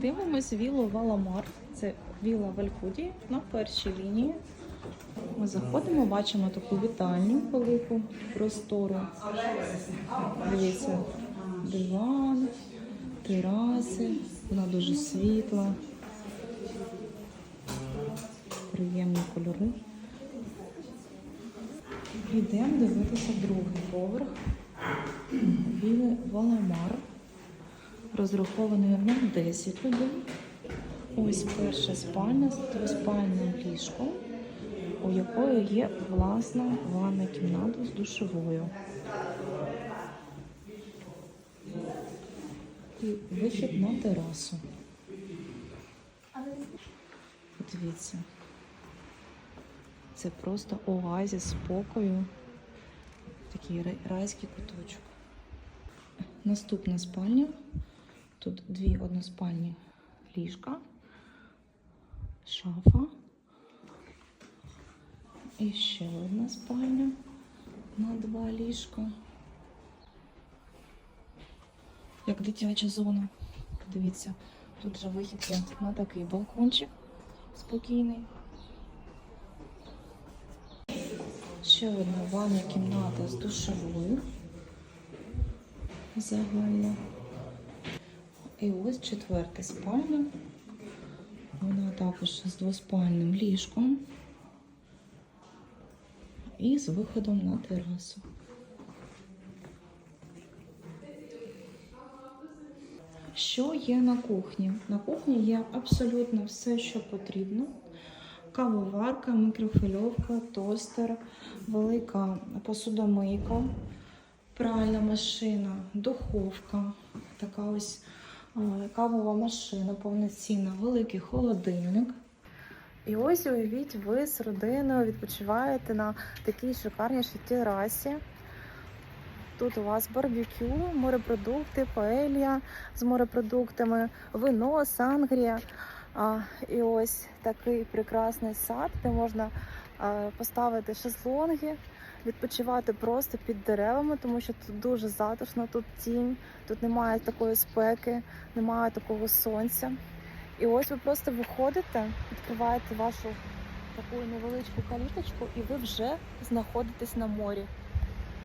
Дивимось віллу Валамар. Це вілла в Альфуді на першій лінії. Ми заходимо, бачимо таку вітальню велику, простору. Дивіться, диван, тераси, вона дуже світла. Приємні кольори. Йдемо дивитися другий поверх. Вілли Валамар. Розрахований на 10 людей. Ось перша спальня з двоспальним ліжком, у якої є власна ванна кімната з душовою. І вихід на терасу. Подивіться. Це просто оазіс спокою. Такий райський куточок. Наступна спальня. Тут дві односпальні ліжка, шафа. І ще одна спальня на два ліжка. Як дитяча зона. Дивіться, тут же вихід є на такий балкончик спокійний. Ще одна ванна кімната з душовою. Загальна. І ось четверта спальня. Вона також з двоспальним ліжком і з виходом на терасу. Що є на кухні? На кухні є абсолютно все, що потрібно. Кавоварка, мікрофильовка, тостер, велика посудомийка, пральна машина, духовка, така ось кавова машина, повноцінна, великий холодильник. І ось уявіть, ви з родиною відпочиваєте на такій шикарнішій терасі. Тут у вас барбекю, морепродукти, паелья з морепродуктами, вино, сангрія. А, і ось такий прекрасний сад, де можна поставити шезлонги, відпочивати просто під деревами, тому що тут дуже затишно, тут тінь, тут немає такої спеки, немає такого сонця. І ось ви просто виходите, відкриваєте вашу таку невеличку каліточку, і ви вже знаходитесь на морі.